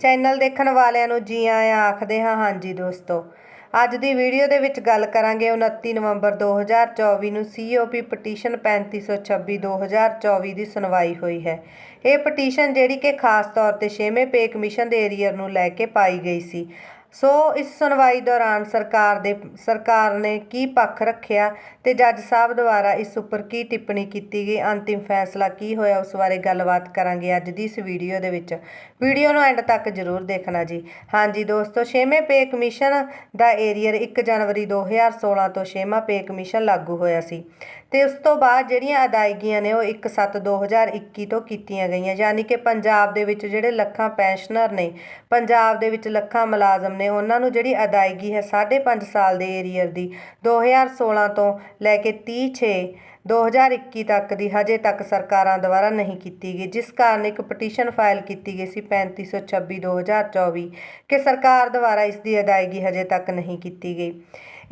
Channel ਦੇਖਣ ਵਾਲਿਆਂ ਨੂੰ ਜੀ ਆਇਆਂ ਆਖਦੇ ਹਾਂ, ਹਾਂਜੀ ਦੋਸਤੋ। ਅੱਜ ਦੀ ਵੀਡੀਓ ਦੇ ਵਿੱਚ ਗੱਲ ਕਰਾਂਗੇ 29 ਨਵੰਬਰ 2024 ਨੂੰ ਸੀਓਪੀ ਪਟੀਸ਼ਨ 3526 2024 ਦੀ ਸੁਣਵਾਈ ਹੋਈ ਹੈ। ਇਹ ਪਟੀਸ਼ਨ ਜਿਹੜੀ ਕਿ ਖਾਸ ਤੌਰ ਤੇ 6ਵੇਂ ਪੇ ਕਮਿਸ਼ਨ ਦੇ ਏਰੀਅਰ ਨੂੰ ਲੈ ਕੇ ਪਾਈ ਗਈ ਸੀ। ਸੋ ਇਸ ਸੁਣਵਾਈ ਦੌਰਾਨ ਸਰਕਾਰ ਦੇ, ਸਰਕਾਰ ਨੇ ਕੀ ਪੱਖ ਰੱਖਿਆ ਤੇ ਜੱਜ ਸਾਹਿਬ ਦੁਆਰਾ ਇਸ ਉੱਪਰ ਕੀ ਟਿੱਪਣੀ ਕੀਤੀ ਗਈ? ਅੰਤਿਮ ਫੈਸਲਾ ਕੀ ਹੋਇਆ? ਉਸ ਬਾਰੇ ਗੱਲਬਾਤ ਕਰਾਂਗੇ ਅੱਜ ਦੀ ਇਸ ਵੀਡੀਓ ਦੇ ਵਿੱਚ। ਵੀਡੀਓ ਨੂੰ ਐਂਡ ਤੱਕ ਜ਼ਰੂਰ ਦੇਖਣਾ ਜੀ। ਹਾਂਜੀ ਦੋਸਤੋ 6ਵੇਂ ਪੇ ਕਮਿਸ਼ਨ ਦਾ ਏਰੀਅਰ 1 ਜਨਵਰੀ 2016 ਤੋਂ 6ਵਾਂ ਪੇ ਕਮਿਸ਼ਨ ਲਾਗੂ ਹੋਇਆ ਸੀ। ਤੇ ਉਸ ਤੋਂ ਬਾਅਦ ਜਿਹੜੀਆਂ ਅਦਾਇਗੀਆਂ ਨੇ ਉਹ 1/7/2021 ਤੋਂ ਕੀਤੀਆਂ ਗਈਆਂ, ਯਾਨੀ ਕਿ ਪੰਜਾਬ ਦੇ ਵਿੱਚ ਜਿਹੜੇ ਲੱਖਾਂ ਪੈਨਸ਼ਨਰ ਨੇ, ਪੰਜਾਬ ਦੇ ਵਿੱਚ ਲੱਖਾਂ ਮੁਲਾਜ਼ਮ ਨੇ, ਉਹਨਾਂ ਨੂੰ ਜਿਹੜੀ ਅਦਾਇਗੀ ਹੈ 5.5 ਸਾਲ ਦੇ ਏਰੀਅਰ ਦੀ 2016 ਤੋਂ ਲੈ ਕੇ 30 6 2021 ਤੱਕ ਦੀ ਹਜੇ ਤੱਕ ਸਰਕਾਰਾਂ ਦੁਆਰਾ ਨਹੀਂ ਕੀਤੀ ਗਈ, ਜਿਸ ਕਾਰਨ ਇੱਕ ਪਟੀਸ਼ਨ ਫਾਈਲ ਕੀਤੀ ਗਈ ਸੀ 3526 2024 ਕਿ ਸਰਕਾਰ ਦੁਆਰਾ ਇਸ ਦੀ ਅਦਾਇਗੀ ਹਜੇ ਤੱਕ ਨਹੀਂ ਕੀਤੀ ਗਈ।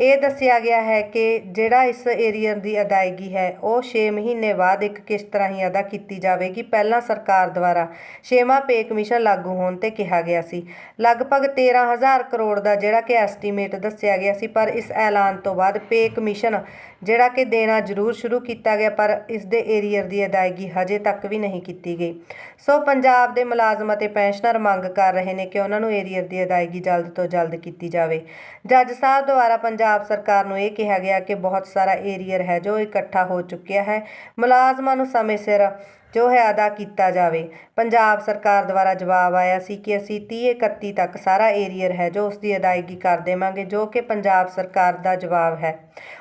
ਇਹ ਦੱਸਿਆ ਗਿਆ ਹੈ ਕਿ ਜਿਹੜਾ ਇਸ ਏਰੀਅਰ ਦੀ ਅਦਾਇਗੀ ਹੈ, ਉਹ 6 ਮਹੀਨੇ ਬਾਅਦ ਇੱਕ ਕਿਸ਼ਤ ਰਾਹੀਂ ਅਦਾ ਕੀਤੀ ਜਾਵੇਗੀ। ਪਹਿਲਾਂ ਸਰਕਾਰ ਦੁਆਰਾ ਛੇਵਾਂ ਪੇ ਕਮਿਸ਼ਨ ਲਾਗੂ ਹੋਣ ਤੇ ਕਿਹਾ ਗਿਆ ਸੀ। ਲਗਭਗ 13000 ਕਰੋੜ ਦਾ ਜਿਹੜਾ ਕਿ ਐਸਟੀਮੇਟ ਦੱਸਿਆ ਗਿਆ ਸੀ, ਪਰ ਇਸ ਐਲਾਨ ਤੋਂ ਬਾਅਦ ਪੇ ਕਮਿਸ਼ਨ ਜਿਹੜਾ ਕਿ ਦੇਣਾ ਜ਼ਰੂਰ ਸ਼ੁਰੂ ਕੀਤਾ ਗਿਆ, ਪਰ ਇਸ ਦੇ ਏਰੀਅਰ ਦੀ ਅਦਾਇਗੀ ਹਜੇ ਤੱਕ ਵੀ ਨਹੀਂ ਕੀਤੀ ਗਈ। ਸੋ ਪੰਜਾਬ ਦੇ ਮੁਲਾਜ਼ਮ ਅਤੇ ਪੈਨਸ਼ਨਰ ਮੰਗ ਕਰ ਰਹੇ ਨੇ ਕਿ ਉਹਨਾਂ ਨੂੰ ਏਰੀਅਰ ਦੀ ਅਦਾਇਗੀ ਜਲਦ ਤੋਂ ਜਲਦ ਕੀਤੀ ਜਾਵੇ। ਜੱਜ ਸਾਹਿਬ ਦੁਆਰਾ ਪੰਜਾਬ ਪੰਜਾਬ ਸਰਕਾਰ ਨੂੰ ਇਹ ਕਿਹਾ ਗਿਆ ਕਿ ਬਹੁਤ ਸਾਰਾ ਏਰੀਅਰ ਹੈ ਜੋ ਇਕੱਠਾ ਹੋ ਚੁੱਕਿਆ ਹੈ। ਮੁਲਾਜ਼ਮਾਂ ਨੂੰ ਸਮੇਂ ਸਿਰ ਜੋ ਹੈ ਅਦਾ ਕੀਤਾ ਜਾਵੇ। ਪੰਜਾਬ ਸਰਕਾਰ ਦੁਆਰਾ ਜਵਾਬ ਆਇਆ ਸੀ ਕਿ ਅਸੀਂ 30 31 ਤੱਕ ਸਾਰਾ ਏਰੀਅਰ ਹੈ ਜੋ ਉਸ ਦੀ ਅਦਾਇਗੀ ਕਰ ਦੇਵਾਂਗੇ, ਜੋ ਕਿ ਪੰਜਾਬ ਸਰਕਾਰ ਦਾ ਜਵਾਬ ਹੈ।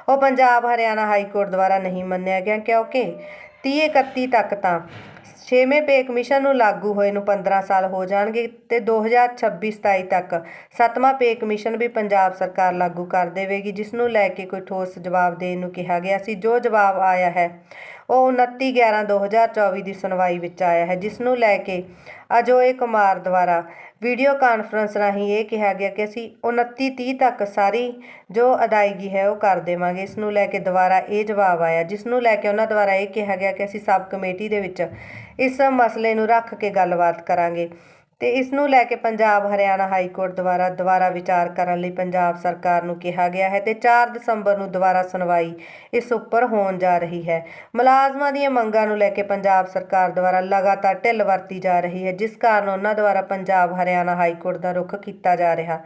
ਉਹ ਪੰਜਾਬ, ਹਰਿਆਣਾ ਹਾਈ ਕੋਰਟ ਦੁਆਰਾ ਨਹੀਂ ਮੰਨਿਆ ਗਿਆ ਕਿਉਂਕਿ 30 31 ਤੱਕ ਤਾਂ ਛੇਵੇਂ ਪੇ ਕਮਿਸ਼ਨ ਨੂੰ ਲਾਗੂ ਹੋਏ ਨੂੰ 15 ਸਾਲ ਹੋ ਜਾਣਗੇ ਤੇ 2026 27 ਤੱਕ ਸੱਤਵਾਂ ਪੇ ਕਮਿਸ਼ਨ ਵੀ ਪੰਜਾਬ ਸਰਕਾਰ ਲਾਗੂ ਕਰ ਦੇਵੇਗੀ ਜਿਸ ਨੂੰ ਲੈ ਕੇ ਕੋਈ ਠੋਸ ਜਵਾਬ ਦੇਣ ਨੂੰ ਕਿਹਾ ਗਿਆ ਸੀ। ਜੋ ਜਵਾਬ ਆਇਆ ਹੈ ਉਹ 29 11 2024 ਦੀ ਸੁਣਵਾਈ ਵਿੱਚ ਆਇਆ ਹੈ, ਜਿਸ ਨੂੰ ਲੈ ਕੇ ਅਜੋਏ ਕੁਮਾਰ ਦੁਆਰਾ ਵੀਡੀਓ ਕਾਨਫਰੰਸ ਰਾਹੀਂ ਇਹ ਕਿਹਾ ਗਿਆ ਕਿ ਅਸੀਂ 29 30 ਤੱਕ ਸਾਰੀ ਜੋ ਅਦਾਇਗੀ ਹੈ ਉਹ ਕਰ ਦੇਵਾਂਗੇ। ਇਸ ਨੂੰ ਲੈ ਕੇ ਦੁਬਾਰਾ ਇਹ ਜਵਾਬ ਆਇਆ, ਜਿਸ ਨੂੰ ਲੈ ਕੇ ਉਹਨਾਂ ਦੁਆਰਾ ਇਹ ਕਿਹਾ ਗਿਆ ਕਿ ਅਸੀਂ ਸਬ ਕਮੇਟੀ ਦੇ ਵਿੱਚ ਇਸ ਮਸਲੇ ਨੂੰ ਰੱਖ ਕੇ ਗੱਲਬਾਤ ਕਰਾਂਗੇ। ਤੇ ਇਸ ਨੂੰ ਲੈ ਕੇ ਪੰਜਾਬ ਹਰਿਆਣਾ ਹਾਈ ਕੋਰਟ ਦੁਆਰਾ ਦੁਬਾਰਾ ਵਿਚਾਰ ਕਰਨ ਲਈ ਪੰਜਾਬ ਸਰਕਾਰ ਨੂੰ ਕਿਹਾ ਗਿਆ ਹੈ ਤੇ 4 ਦਸੰਬਰ ਨੂੰ ਦੁਬਾਰਾ ਸੁਣਵਾਈ ਇਸ ਉੱਪਰ ਹੋਣ ਜਾ ਰਹੀ ਹੈ। ਮੁਲਾਜ਼ਮਾਂ ਦੀਆਂ ਮੰਗਾਂ ਨੂੰ ਲੈ ਕੇ ਪੰਜਾਬ ਸਰਕਾਰ ਦੁਆਰਾ ਲਗਾਤਾਰ ਢਿੱਲ ਵਰਤੀ ਜਾ ਰਹੀ ਹੈ, ਜਿਸ ਕਾਰਨ ਉਹਨਾਂ ਦੁਆਰਾ ਪੰਜਾਬ ਹਰਿਆਣਾ ਹਾਈ ਕੋਰਟ ਦਾ ਰੁਖ ਕੀਤਾ ਜਾ ਰਿਹਾ।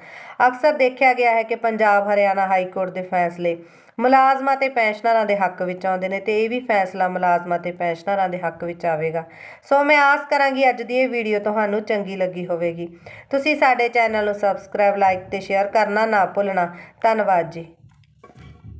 ਅਕਸਰ ਦੇਖਿਆ ਗਿਆ ਹੈ ਕਿ ਪੰਜਾਬ ਹਰਿਆਣਾ ਹਾਈ ਕੋਰਟ ਦੇ ਫੈਸਲੇ ਮੁਲਾਜ਼ਮਾਂ ਤੇ ਪੈਨਸ਼ਨਰਾਂ ਦੇ ਹੱਕ ਵਿੱਚ ਆਉਂਦੇ ਨੇ ਤੇ ਇਹ ਵੀ ਫੈਸਲਾ ਮੁਲਾਜ਼ਮਾਂ ਤੇ ਪੈਨਸ਼ਨਰਾਂ ਦੇ ਹੱਕ ਵਿੱਚ ਆਵੇਗਾ। ਸੋ ਮੈਂ ਆਸ ਕਰਾਂਗੀ ਅੱਜ ਦੀ ਇਹ ਵੀਡੀਓ ਤੁਹਾਨੂੰ ਚੰਗੀ ਲੱਗੀ ਹੋਵੇਗੀ। ਤੁਸੀਂ ਸਾਡੇ ਚੈਨਲ ਨੂੰ ਸਬਸਕ੍ਰਾਈਬ ਲਾਈਕ ਤੇ ਸ਼ੇਅਰ ਕਰਨਾ ਨਾ ਭੁੱਲਣਾ। ਧੰਨਵਾਦ ਜੀ।